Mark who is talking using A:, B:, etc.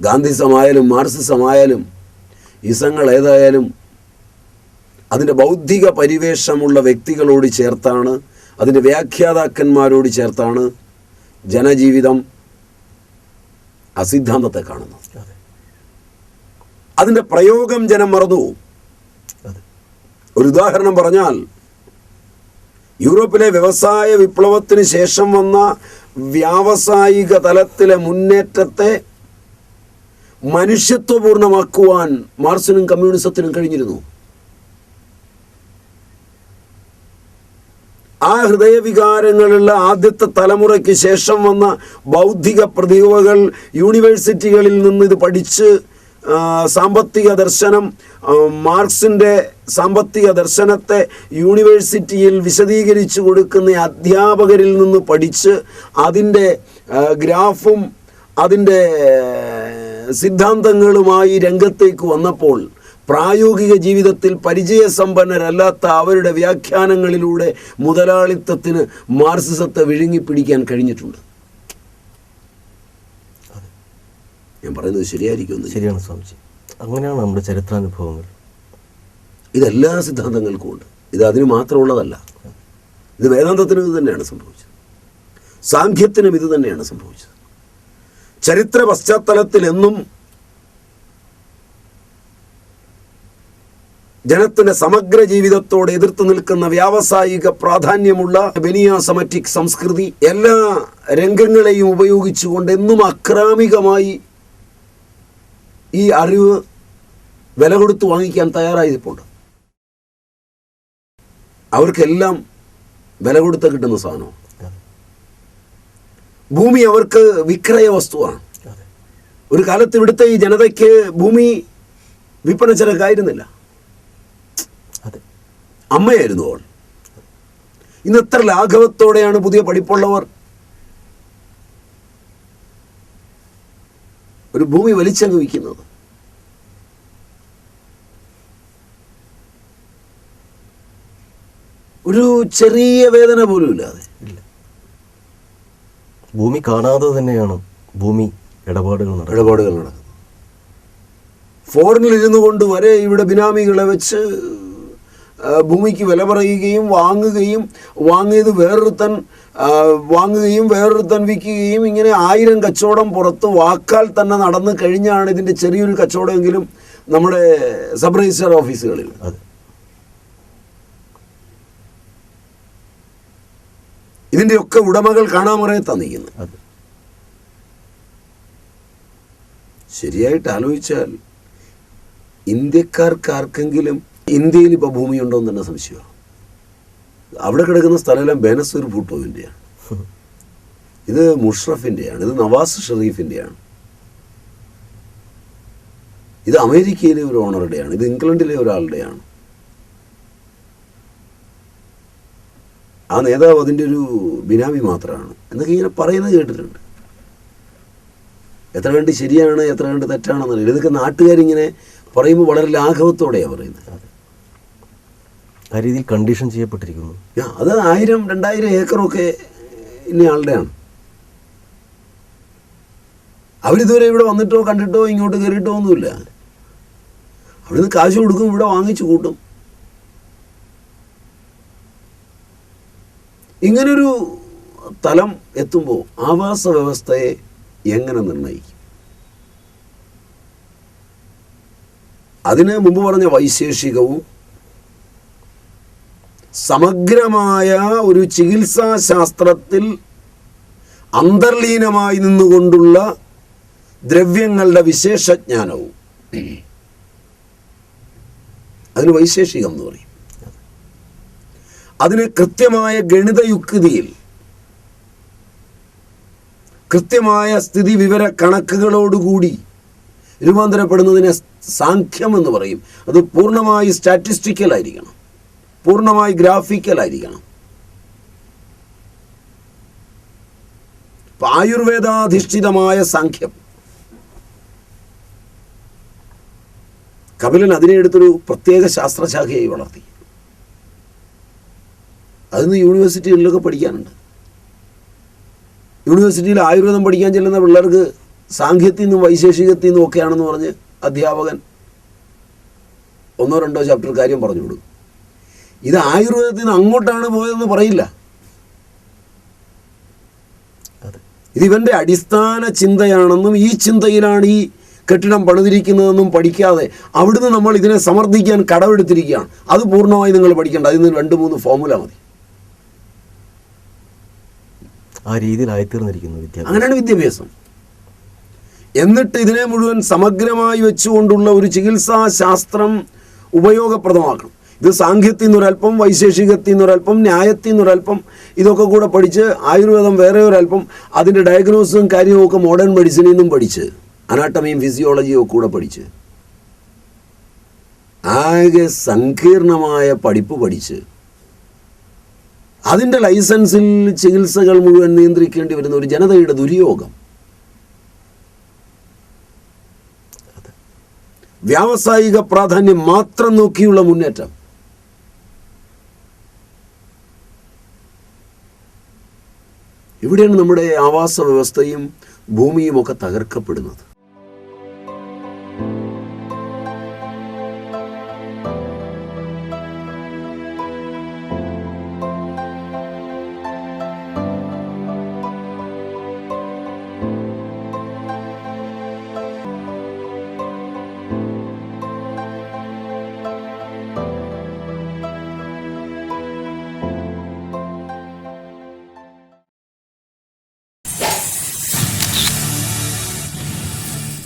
A: ഗാന്ധിസമായാലും മാർസിസമായാലും ഇസങ്ങൾ ഏതായാലും അതിന്റെ ബൗദ്ധിക പരിവേഷമുള്ള വ്യക്തികളോട് ചേർത്താണ് അതിന്റെ വ്യാഖ്യാതാക്കന്മാരോട് ചേർത്താണ് ജനജീവിതം അസിദ്ധാന്തത്തെ കാണുന്നത്.
B: അതെ.
A: അതിന്റെ പ്രയോഗം ജനം
B: മറന്നു
A: ഒരു ഉദാഹരണം പറഞ്ഞാൽ യൂറോപ്പിലെ വ്യവസായ വിപ്ലവത്തിന് ശേഷം വന്ന വ്യാവസായിക തലത്തിലെ മുന്നേറ്റത്തെ മനുഷ്യത്വപൂർണമാക്കുവാൻ മാർസിനും കമ്മ്യൂണിസത്തിനും കഴിഞ്ഞിരുന്നു. ആ ഹൃദയവികാരങ്ങളുള്ള ആദ്യത്തെ തലമുറയ്ക്ക് ശേഷം വന്ന ബൗദ്ധിക പ്രതിഭകൾ യൂണിവേഴ്സിറ്റികളിൽ നിന്ന് ഇത് പഠിച്ച് സാമ്പത്തിക ദർശനം മാർക്സിന്റെ സാമ്പത്തിക ദർശനത്തെ യൂണിവേഴ്സിറ്റിയിൽ വിശദീകരിച്ചു കൊടുക്കുന്ന അധ്യാപകരിൽ നിന്ന് പഠിച്ച് അതിന്റെ ഗ്രാഫും അതിന്റെ സിദ്ധാന്തങ്ങളുമായി രംഗത്തേക്ക് വന്നപ്പോൾ പ്രായോഗിക ജീവിതത്തിൽ പരിചയസമ്പന്നരല്ലാത്ത അവരുടെ വ്യാഖ്യാനങ്ങളിലൂടെ മുതലാളിത്തത്തിന് മാർസിസത്തെ വിഴുങ്ങിപ്പിടിക്കാൻ കഴിഞ്ഞിട്ടുണ്ട്. ഞാൻ പറയുന്നത് ശരിയായിരിക്കും
B: ശരിയാണ് സ്വാമിജി. അങ്ങനെയാണ് നമ്മുടെ ചരിത്രാനുഭവങ്ങൾ.
A: ഇതെല്ലാ സിദ്ധാന്തങ്ങൾക്കും ഉണ്ട്. ഇത് അതിന് മാത്രമുള്ളതല്ല. ഇത് വേദാന്തത്തിനും ഇത് തന്നെയാണ് സംഭവിച്ചത്. സാഖ്യത്തിനും ഇത് തന്നെയാണ് സംഭവിച്ചത്. ചരിത്ര പശ്ചാത്തലത്തിൽ എന്നും ജനത്തിന്റെ സമഗ്ര ജീവിതത്തോട് എതിർത്ത് നിൽക്കുന്ന വ്യാവസായിക പ്രാധാന്യമുള്ള ബെനിയാസമറ്റിക് സംസ്കൃതി എല്ലാ രംഗങ്ങളെയും ഉപയോഗിച്ചുകൊണ്ട് എന്നും അക്രാമികമായി ഈ അറിവ് വില കൊടുത്ത് വാങ്ങിക്കാൻ തയ്യാറായതിപ്പോണ്ട്. അവർക്കെല്ലാം വില കൊടുത്ത് കിട്ടുന്ന സാധനമാണ്. ഭൂമി അവർക്ക് വിക്രയ വസ്തുവാണ്. ഒരു കാലത്ത് ഇവിടുത്തെ ഈ ജനതയ്ക്ക് ഭൂമി വിൽപ്പന ചരക്കായിരുന്നില്ല അമ്മയായിരുന്നു അവൾ. ഇന്ന് എത്ര ലാഘവത്തോടെയാണ് പുതിയ പഠിപ്പുള്ളവർ ഒരു ഭൂമി വലിച്ചങ്ങ് വിൽക്കുന്നത്. ഒരു ചെറിയ വേദന പോലും ഇല്ലാതെ
B: ഇല്ല ഭൂമി കാണാതെ തന്നെയാണ് ഭൂമി ഇടപാടുകൾ നടക്കുന്നത്.
A: ഇടപാടുകൾ നടക്കുന്നത്. ഫോറിനിൽ ഇരുന്നു കൊണ്ട് വരെ ഇവിടെ ബിനാമികളെ വെച്ച് ഭൂമിക്ക് വില പറയുകയും വാങ്ങുകയും വാങ്ങിയത് വേറൊരുത്തൻ തൻ വാങ്ങുകയും വേറൊരുത്തൻ വിൽക്കുകയും ഇങ്ങനെ ആയിരം കച്ചവടം പുറത്ത് വാക്കാൽ തന്നെ നടന്നു കഴിഞ്ഞാണ് ഇതിന്റെ ചെറിയൊരു കച്ചവടമെങ്കിലും നമ്മുടെ സബ് രജിസ്റ്റർ ഓഫീസുകളിൽ.
B: അതെ.
A: ഇതിന്റെയൊക്കെ ഉടമകൾ കാണാമറയത്താണ് നിൽക്കുന്നത്
B: അതെ.
A: ശരിയായിട്ട് ആലോചിച്ചാൽ ഇന്ത്യക്കാർക്ക് ആർക്കെങ്കിലും ഇന്ത്യയിൽ ഇപ്പോൾ ഭൂമിയുണ്ടോ എന്ന് തന്നെ സംശയമാണ്. അവിടെ കിടക്കുന്ന സ്ഥലമെല്ലാം ബേനസൂർ ഭൂട്ടോവിന്റെയാണ് ഇത് മുഷ്റഫിന്റെയാണ് ഇത് നവാസ് ഷെറീഫിന്റെയാണ് ഇത് അമേരിക്കയിലെ ഒരു ഓണറുടെയാണ് ഇത് ഇംഗ്ലണ്ടിലെ ഒരാളുടെയാണ്. ആ നേതാവ് അതിന്റെ ഒരു ബിനാമി മാത്രമാണ് എന്നൊക്കെ ഇങ്ങനെ പറയുന്നത് കേട്ടിട്ടുണ്ട്. എത്ര കണ്ട് ശരിയാണ് എത്ര കണ്ട് തെറ്റാണെന്നറിയില്ല. ഇതൊക്കെ നാട്ടുകാരിങ്ങനെ പറയുമ്പോൾ വളരെ ലാഘവത്തോടെയാണ് പറയുന്നത്.
B: ആ രീതിയിൽ കണ്ടീഷൻ ചെയ്യപ്പെട്ടിരിക്കുന്നു.
A: അത് ആയിരം രണ്ടായിരം ഏക്കറൊക്കെ ഇന്നയാളുടെയാണ് അവരിതുവരെ ഇവിടെ വന്നിട്ടോ കണ്ടിട്ടോ ഇങ്ങോട്ട് കയറിയിട്ടോ ഒന്നുമില്ല. അവിടുന്ന് കാശ് കൊടുക്കും ഇവിടെ വാങ്ങിച്ചു കൂട്ടും. ഇങ്ങനൊരു തലം എത്തുമ്പോൾ ആവാസ വ്യവസ്ഥയെ എങ്ങനെ നിർണയിക്കും? അതിന് മുമ്പ് പറഞ്ഞ വൈശേഷികവും സമഗ്രമായ ഒരു ചികിത്സാ ശാസ്ത്രത്തിൽ അന്തർലീനമായി നിന്നുകൊണ്ടുള്ള ദ്രവ്യങ്ങളുടെ വിശേഷജ്ഞാനവും. അതിന് വൈശേഷികം എന്ന് പറയും. അതിന് കൃത്യമായ ഗണിത യുക്തിയിൽ കൃത്യമായ സ്ഥിതി വിവര കണക്കുകളോടുകൂടി രൂപാന്തരപ്പെടുന്നതിനെ സാഖ്യം എന്ന് പറയും. അത് പൂർണമായി സ്റ്റാറ്റിസ്റ്റിക്കൽ ആയിരിക്കണം പൂർണമായി ഗ്രാഫിക്കൽ ആയിരിക്കണം ആയുർവേദാധിഷ്ഠിതമായ സാഖ്യം. കപിലൻ അതിനെ എടുത്തൊരു പ്രത്യേക ശാസ്ത്രശാഖയായി വളർത്തി. അതിന്ന് യൂണിവേഴ്സിറ്റികളിലൊക്കെ പഠിക്കാനുണ്ട്. യൂണിവേഴ്സിറ്റിയിൽ ആയുർവേദം പഠിക്കാൻ ചെല്ലുന്ന പിള്ളേർക്ക് സാങ്കേത്തിൽ നിന്നും വൈശേഷികത്തിൽ നിന്നും ഒക്കെയാണെന്ന് പറഞ്ഞ് അധ്യാപകൻ ഒന്നോ രണ്ടോ ചാപ്റ്റർ കാര്യം പറഞ്ഞു കൊടുക്കും ഇത് ആയുർവേദത്തിൽ നിന്ന് അങ്ങോട്ടാണ് പോയതെന്ന് പറയില്ല. ഇത് ഇവന്റെ അടിസ്ഥാന ചിന്തയാണെന്നും ഈ ചിന്തയിലാണ് ഈ കെട്ടിടം പണിതിരിക്കുന്നതെന്നും പഠിക്കാതെ അവിടുന്ന് നമ്മൾ ഇതിനെ സമർത്ഥിക്കാൻ കടമെടുത്തിരിക്കുകയാണ്. അത് പൂർണമായി നിങ്ങൾ പഠിക്കേണ്ട. അതിൽ നിന്ന് രണ്ട് മൂന്ന് ഫോർമുല മതി.
B: ആ രീതിയിലായിത്തീർന്നിരിക്കുന്നു വിദ്യാഭ്യാസം.
A: അങ്ങനെയാണ് വിദ്യാഭ്യാസം. എന്നിട്ട് ഇതിനെ മുഴുവൻ സമഗ്രമായി വെച്ചുകൊണ്ടുള്ള ഒരു ചികിത്സാ ശാസ്ത്രം ഉപയോഗപ്രദമാക്കണം. ഇത് സാങ്കേത്തിൽ നിന്നൊരല്പം വൈശേഷികത്തിൽ നിന്നൊരല്പം ന്യായത്തിൽ നിന്നൊരല്പം ഇതൊക്കെ കൂടെ പഠിച്ച് ആയുർവേദം വേറെ ഒരല്പം അതിന്റെ ഡയഗ്നോസും കാര്യവും ഒക്കെ മോഡേൺ മെഡിസിനിൽ നിന്നും പഠിച്ച് അനാട്ടമിയും ഫിസിയോളജിയും ഒക്കെ കൂടെ പഠിച്ച് ആകെ സങ്കീർണമായ പഠിപ്പ് പഠിച്ച് അതിന്റെ ലൈസൻസിൽ ചികിത്സകൾ മുഴുവൻ നിയന്ത്രിക്കേണ്ടി വരുന്ന ഒരു ജനതയുടെ ദുര്യോഗം. വ്യാവസായിക പ്രാധാന്യം മാത്രം നോക്കിയുള്ള മുന്നേറ്റം. ഇവിടെയാണ് നമ്മുടെ ആവാസ വ്യവസ്ഥയും ഭൂമിയും ഒക്കെ തകർക്കപ്പെടുന്നത്.